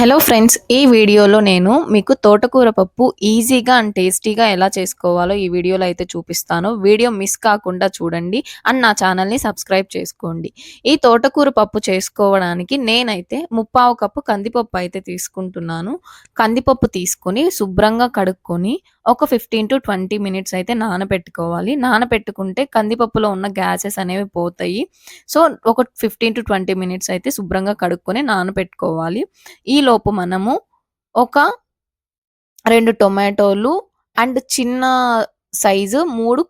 Hello friends ఈ వీడియోలో నేను మీకు తోటకూర పప్పు ఈజీగా అండ్ టేస్టీగా ఎలా చేసుకోవాలో ఈ వీడియోలో అయితే చూపిస్తాను. వీడియో మిస్ కాకుండా చూడండి అండ్ నా ఛానల్ని సబ్స్క్రైబ్ చేసుకోండి. ఈ తోటకూర పప్పు చేసుకోవడానికి నేనైతే ముప్పావు కప్పు కందిపప్పు అయితే తీసుకుంటున్నాను. కందిపప్పు తీసుకొని శుభ్రంగా కడుక్కొని ఒక ఫిఫ్టీన్ టు ట్వంటీ మినిట్స్ అయితే నానబెట్టుకోవాలి నానబెట్టుకుంటే కందిపప్పులో ఉన్న గ్యాసెస్ అనేవి పోతాయి. సో ఒక ఫిఫ్టీన్ టు ట్వంటీ మినిట్స్ అయితే శుభ్రంగా కడుక్కొని నానబెట్టుకోవాలి ఈ లోపు మనము ఒక రెండు టొమాటోలు అండ్ చిన్న సైజు మూడు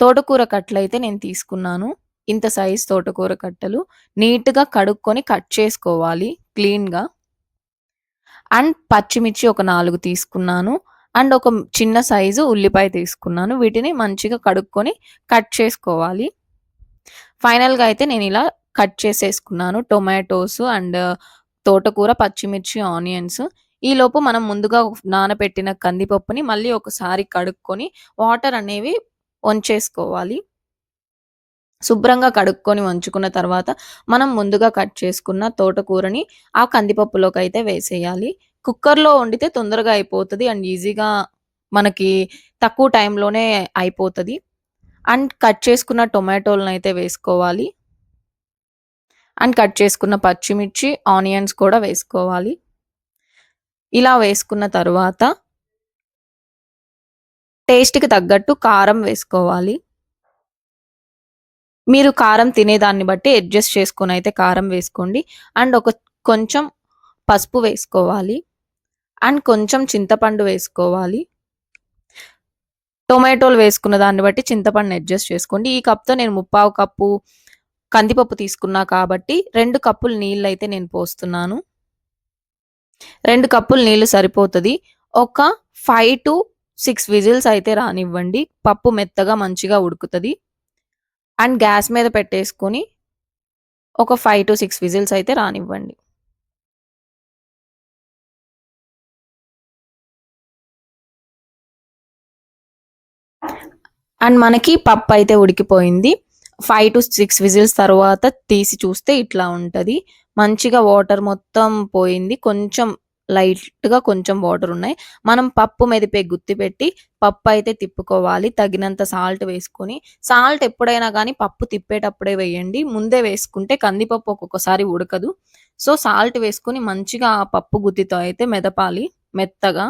తోటకూర కట్టలు అయితే నేను తీసుకున్నాను. ఇంత సైజ్ తోటకూర కట్టలు. నీట్గా కడుక్కొని కట్ చేసుకోవాలి క్లీన్గా. అండ్ పచ్చిమిర్చి ఒక నాలుగు తీసుకున్నాను. అండ్ ఒక చిన్న సైజు ఉల్లిపాయ తీసుకున్నాను. వీటిని మంచిగా కడుక్కొని కట్ చేసుకోవాలి. ఫైనల్గా అయితే నేను ఇలా కట్ చేసేసుకున్నాను టొమాటోస్ అండ్ తోటకూర పచ్చిమిర్చి ఆనియన్స్. ఈలోపు మనం ముందుగా నానబెట్టిన కందిపప్పుని మళ్ళీ ఒకసారి కడుక్కొని వాటర్ అనేవి వంచేసుకోవాలి. శుభ్రంగా కడుక్కొని వంచుకున్న తర్వాత మనం ముందుగా కట్ చేసుకున్న తోటకూరని ఆ కందిపప్పులోకి అయితే వేసేయాలి. కుక్కర్లో వండితే తొందరగా అయిపోతుంది అండ్ ఈజీగా మనకి తక్కువ టైంలోనే అయిపోతుంది. అండ్ కట్ చేసుకున్న టొమాటోలను అయితే వేసుకోవాలి. అండ్ కట్ చేసుకున్న పచ్చిమిర్చి ఆనియన్స్ కూడా వేసుకోవాలి. ఇలా వేసుకున్న తర్వాత టేస్ట్కి తగ్గట్టు కారం వేసుకోవాలి. మీరు కారం తినేదాన్ని బట్టి అడ్జస్ట్ చేసుకొని అయితే కారం వేసుకోండి. అండ్ ఒక కొంచెం పసుపు వేసుకోవాలి. అండ్ కొంచెం చింతపండు వేసుకోవాలి. టొమాటోలు వేసుకున్న దాన్ని బట్టి చింతపండు అడ్జస్ట్ చేసుకోండి. ఈ కప్తో నేను ముప్పావు కప్పు కందిపప్పు తీసుకున్నా కాబట్టి రెండు కప్పులు నీళ్ళు అయితే నేను పోస్తున్నాను. రెండు కప్పులు నీళ్ళు సరిపోతుంది. ఒక ఫైవ్ టు సిక్స్ విజిల్స్ అయితే రానివ్వండి. పప్పు మెత్తగా మంచిగా ఉడుకుతుంది. అండ్ గ్యాస్ మీద పెట్టేసుకొని ఒక ఫైవ్ టు సిక్స్ విజిల్స్ అయితే రానివ్వండి. అండ్ మనకి పప్పు అయితే ఉడికిపోయింది. ఫైవ్ టు సిక్స్ విజిల్స్ తర్వాత తీసి చూస్తే ఇట్లా ఉంటుంది. మంచిగా వాటర్ మొత్తం పోయింది. కొంచెం లైట్గా కొంచెం వాటర్ ఉన్నాయి. మనం పప్పు మెదిపే గుత్తి పెట్టి పప్పు అయితే తిప్పుకోవాలి. తగినంత సాల్ట్ వేసుకొని సాల్ట్ ఎప్పుడైనా కానీ పప్పు తిప్పేటప్పుడే వేయండి. ముందే వేసుకుంటే కందిపప్పు ఒక్కొక్కసారి ఉడకదు. సో సాల్ట్ వేసుకొని మంచిగా ఆ పప్పు గుత్తితో అయితే మెదపాలి. మెత్తగా.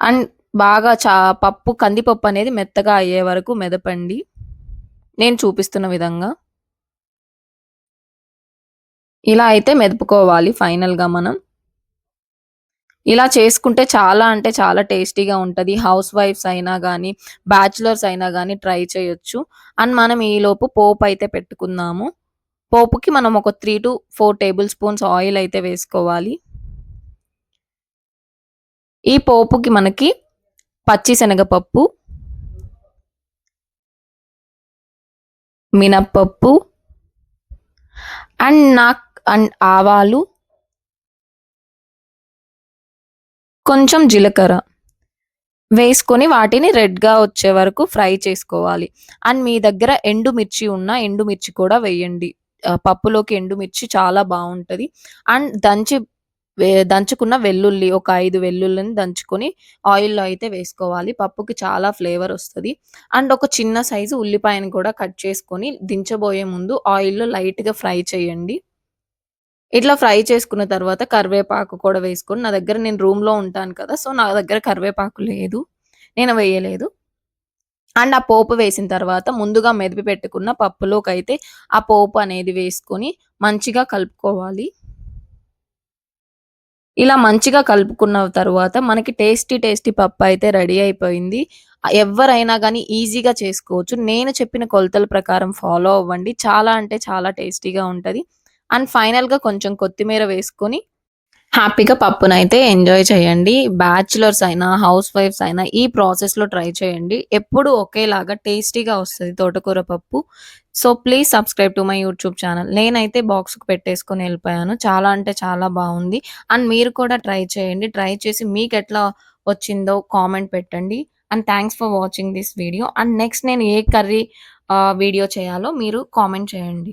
అండ్ బాగా చా పప్పు కందిపప్పు అనేది మెత్తగా అయ్యే వరకు మెదపండి. నేను చూపిస్తున్న విధంగా. ఇలా అయితే మెదుపుకోవాలి ఫైనల్గా మనం. ఇలా చేసుకుంటే చాలా అంటే చాలా టేస్టీగా ఉంటుంది. హౌస్ వైఫ్స్ అయినా కానీ బ్యాచులర్స్ అయినా కానీ ట్రై చేయొచ్చు. అండ్ మనం ఈలోపు పోపు అయితే పెట్టుకుందాము. పోపుకి మనం ఒక three to four tablespoons oil అయితే వేసుకోవాలి. ఈ పోపుకి మనకి పచ్చి శనగపప్పు మినప్పప్పు అండ్ నాకు అండ్ ఆవాలు కొంచెం జీలకర్ర వేసుకొని వాటిని రెడ్గా వచ్చే వరకు ఫ్రై చేసుకోవాలి. అండ్ మీ దగ్గర ఎండుమిర్చి ఉన్న ఎండుమిర్చి కూడా వేయండి. పప్పులోకి ఎండుమిర్చి చాలా బాగుంటుంది. అండ్ దంచి వే దంచుకున్న వెల్లుల్లి ఒక ఐదు వెల్లుల్లిని దంచుకొని ఆయిల్లో అయితే వేసుకోవాలి. పప్పుకి చాలా ఫ్లేవర్ వస్తుంది. అండ్ ఒక చిన్న సైజు ఉల్లిపాయని కూడా కట్ చేసుకొని దించబోయే ముందు ఆయిల్లో లైట్గా ఫ్రై చేయండి. ఇట్లా ఫ్రై చేసుకున్న తర్వాత కరివేపాకు కూడా వేసుకొని నా దగ్గర నేను రూమ్లో ఉంటాను కదా సో నా దగ్గర కరివేపాకు లేదు. నేను వేయలేదు. అండ్ ఆ పోపు వేసిన తర్వాత ముందుగా మెదిపి పెట్టుకున్న పప్పులోకి అయితే ఆ పోపు అనేది వేసుకొని మంచిగా కలుపుకోవాలి. ఇలా మంచిగా కలుపుకున్న తర్వాత మనకి టేస్టీ టేస్టీ పప్పు అయితే రెడీ అయిపోయింది. ఎవరైనా కానీ ఈజీగా చేసుకోవచ్చు. నేను చెప్పిన కొలతల ప్రకారం ఫాలో అవ్వండి. చాలా అంటే చాలా టేస్టీగా ఉంటుంది. అండ్ ఫైనల్గా కొంచెం కొత్తిమీర వేసుకొని హ్యాపీగా పప్పునైతే ఎంజాయ్ చేయండి. బ్యాచులర్స్ అయినా హౌస్ వైఫ్స్ అయినా ఈ ప్రాసెస్లో ట్రై చేయండి. ఎప్పుడు ఒకేలాగా టేస్టీగా వస్తుంది తోటకూర పప్పు. So please subscribe to my YouTube channel నేనైతే బాక్స్కి పెట్టేసుకొని వెళ్ళిపోయాను. చాలా అంటే చాలా బాగుంది. అండ్ మీరు కూడా ట్రై చేయండి. ట్రై చేసి మీకు ఎట్లా వచ్చిందో కామెంట్ పెట్టండి. And thanks for watching this video and next నేను ఏ కర్రీ వీడియో uh, చేయాలో మీరు కామెంట్ చేయండి.